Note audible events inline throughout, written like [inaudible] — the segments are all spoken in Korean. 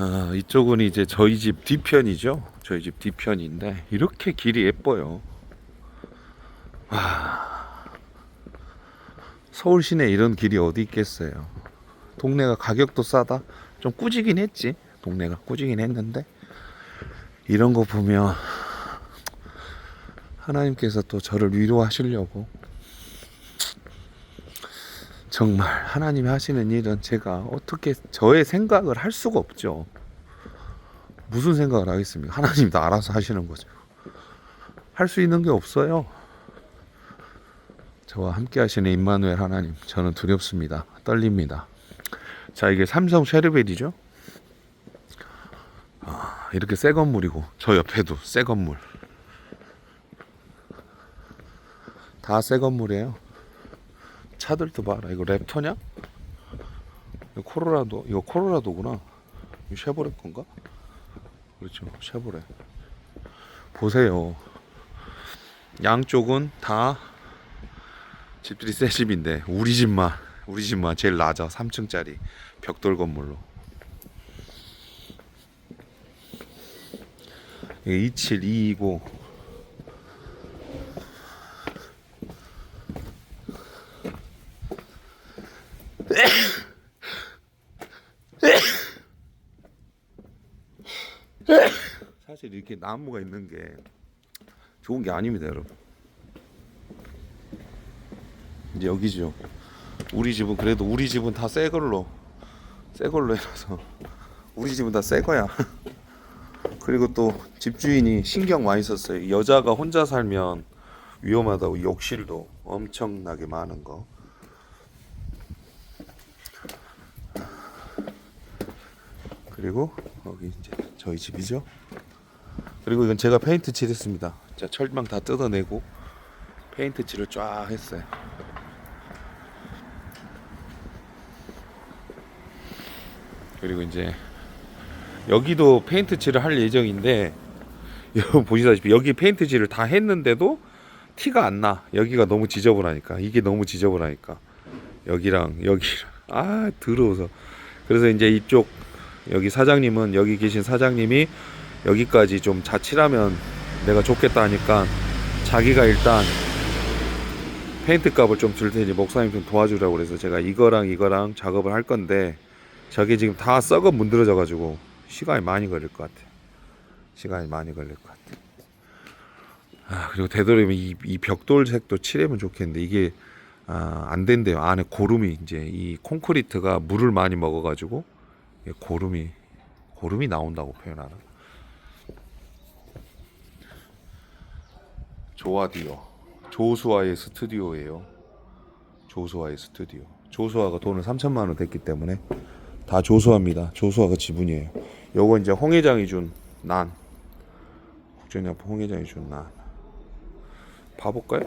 아, 이쪽은 이제 저희 집 뒤편이죠. 저희 집 뒤편인데 이렇게 길이 예뻐요. 와. 서울 시내 이런 길이 어디 있겠어요. 동네가 가격도 싸다. 좀 꾸지긴 했지. 동네가 꾸지긴 했는데 이런 거 보면 하나님께서 또 저를 위로하시려고 정말 하나님이 하시는 일은 제가 어떻게 저의 생각을 할 수가 없죠. 무슨 생각을 하겠습니까? 하나님 다 알아서 하시는 거죠. 할 수 있는 게 없어요. 저와 함께 하시는 임마누엘 하나님, 저는 두렵습니다. 떨립니다. 자, 이게 삼성 쉐르벨이죠. 아, 이렇게 새 건물이고 저 옆에도 새 건물. 다 새 건물이에요. 차들도 봐라. 이거 랩터냐? 이거 코로라도. 이거 코로라도구나. 이거 쉐보레 건가? 그렇죠. 쉐보레. 보세요. 양쪽은 다 집들이 새 집인데 우리 집만 우리 집만 제일 낮아 3층짜리 벽돌 건물로. 이게 272이고 사실 이렇게 나무가 있는 게 좋은 게 아닙니다, 여러분. 이제 여기죠. 우리 집은 그래도 우리 집은 다 새 걸로 새 걸로 해놔서 우리 집은 다 새 거야. [laughs] 그리고 또 집주인이 신경 많이 썼어요. 여자가 혼자 살면 위험하다고 욕실도 엄청나게 많은 거. 그리고 여기 이제 저희 집이죠. 그리고 이건 제가 페인트 칠했습니다. 자 철망 다 뜯어내고 페인트 칠을 쫙 했어요. 그리고 이제 여기도 페인트 칠을 할 예정인데 [laughs] 여러분 보시다시피 여기 페인트 칠을 다 했는데도 티가 안 나. 여기가 너무 지저분하니까 이게 너무 지저분하니까 여기랑 여기랑 아 더러워서 그래서 이제 이쪽 여기 사장님은 여기 계신 사장님이 여기까지 좀 자칠하면 내가 좋겠다 하니까 자기가 일단 페인트 값을 좀 줄 테니 목사님 좀 도와주라고 그래서 제가 이거랑 이거랑 작업을 할 건데 저게 지금 다 썩어 문드러져 가지고 시간이 많이 걸릴 것 같아. 시간이 많이 걸릴 것 같아. 아 그리고 되도록이면 이, 이 벽돌색도 칠하면 좋겠는데 이게 아, 안 된대요. 안에 고름이 이제 이 콘크리트가 물을 많이 먹어가지고 고름이 고름이 나온다고 표현하나? 조아디오 조수아의 스튜디오예요. 조수아의 스튜디오. 조수아가 돈을 3천만 원 됐기 때문에 다 조수아입니다. 조수아가 지분이에요. 요거 이제 홍 회장이 준 난. 국정연합 홍 회장이 준 난. 봐볼까요?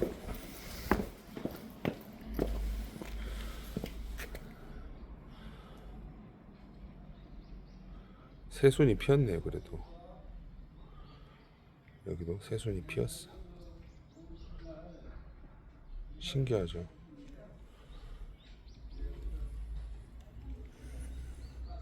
새순이 피었네요. 그래도 여기도 새순이 피었어. 신기하죠.